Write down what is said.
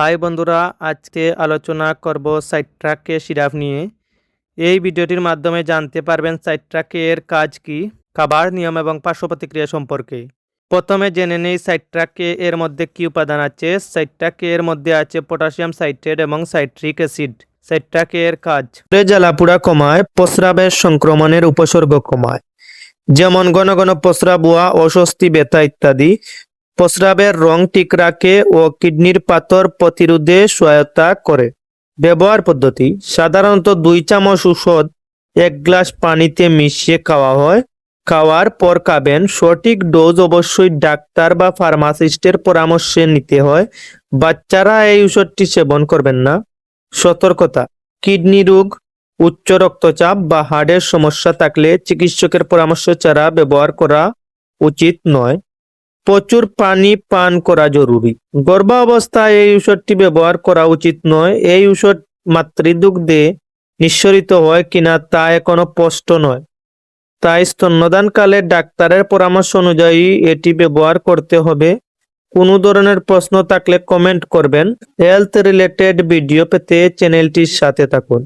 High বন্ধুরা, আজকে আলোচনা করব সাইট্রাকে সিরাপ নিয়ে। এই ভিডিওটির মাধ্যমে জানতে পারবেন সাইট্রাকের কাজ কি, খাবার নিয়ম এবং পার্শ্ব প্রতিক্রিয়া সম্পর্কে। প্রথমে জেনে নেই সাইট্রাকে এর মধ্যে কি উপাদান আছে। সাইট্রাকে এর মধ্যে আছে পটাশিয়াম সাইট্রেট এবং সাইট্রিক অ্যাসিড সাইট্রাকে এর কাজ। জ্বালাপুড়া কমায় প্রস্রাবের সংক্রমণের উপসর্গ কমায়। যেমন ঘন ঘন প্রস্রাব হওয়া, অস্বস্তি, ব্যথা ইত্যাদি। প্রস্রাবের রং ঠিক রাখে ও কিডনির পাথর প্রতিরোধে সহায়তা করে। ব্যবহার পদ্ধতি, সাধারণত দুই চামচ ঔষধ, এক গ্লাস পানিতে মিশিয়ে খাওয়া হয়। খাওয়ার পর খাবেন, সঠিক ডোজ অবশ্যই ডাক্তার বা ফার্মাসিস্টের পরামর্শে নিতে হয়। বাচ্চারা এই ওষুধটি সেবন করবেন না। সতর্কতা, কিডনি রোগ, উচ্চ রক্তচাপ বা হার্টের সমস্যা থাকলে চিকিৎসকের পরামর্শ ছাড়া ব্যবহার করা উচিত নয়। প্রচুর পানি পান করা জরুরি। গর্ভাবস্থায় এই ঔষধটি ব্যবহার করা উচিত নয়। এই ঔষধ মাতৃদুগ্ধে নিঃসরিত হয় কিনা তা এখনও স্পষ্ট নয়। তাই স্তন্যদানকালে ডাক্তারের পরামর্শ অনুযায়ী এটি ব্যবহার করতে হবে। কোনো ধরনের প্রশ্ন থাকলে কমেন্ট করবেন। হেলথ রিলেটেড ভিডিও পেতে চ্যানেলটির সাথে থাকুন।